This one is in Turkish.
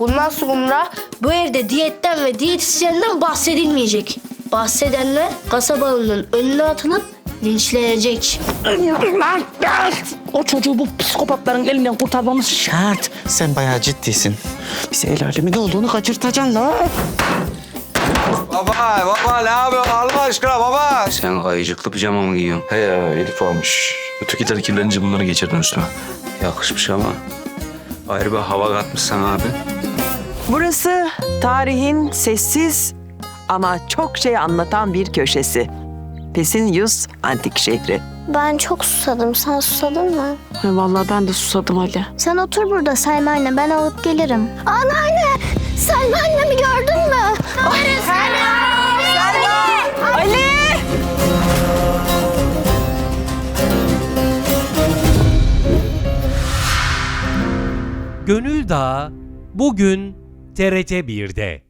Bundan sonra bu evde diyetten ve diyetisyenden bahsedilmeyecek. Bahsedenler kasabalının önüne atılıp linçlenecek. O çocuğu bu psikopatların elinden kurtarmamız şart. Sen bayağı ciddisin. Bize el alemin olduğunu kaçırtacaksın la. Baba, baba ne yapıyorsun Allah aşkına baba? Sen kayıcıklı pijama mı giyiyorsun? He ya Elif almış. Ötekiler kirlenince bunları geçirdin üstüme. Yakışmış ama. Ayrı bir hava katmışsın abi. Burası tarihin sessiz ama çok şey anlatan bir köşesi. Pesinyus Antik Şehri. Ben çok susadım. Sen susadın mı? He, vallahi ben de susadım Ali. Sen otur burada Selma anne. Ben alıp gelirim. Anneanne! Selma annemi gördün Gönül Dağı bugün TRT 1'de.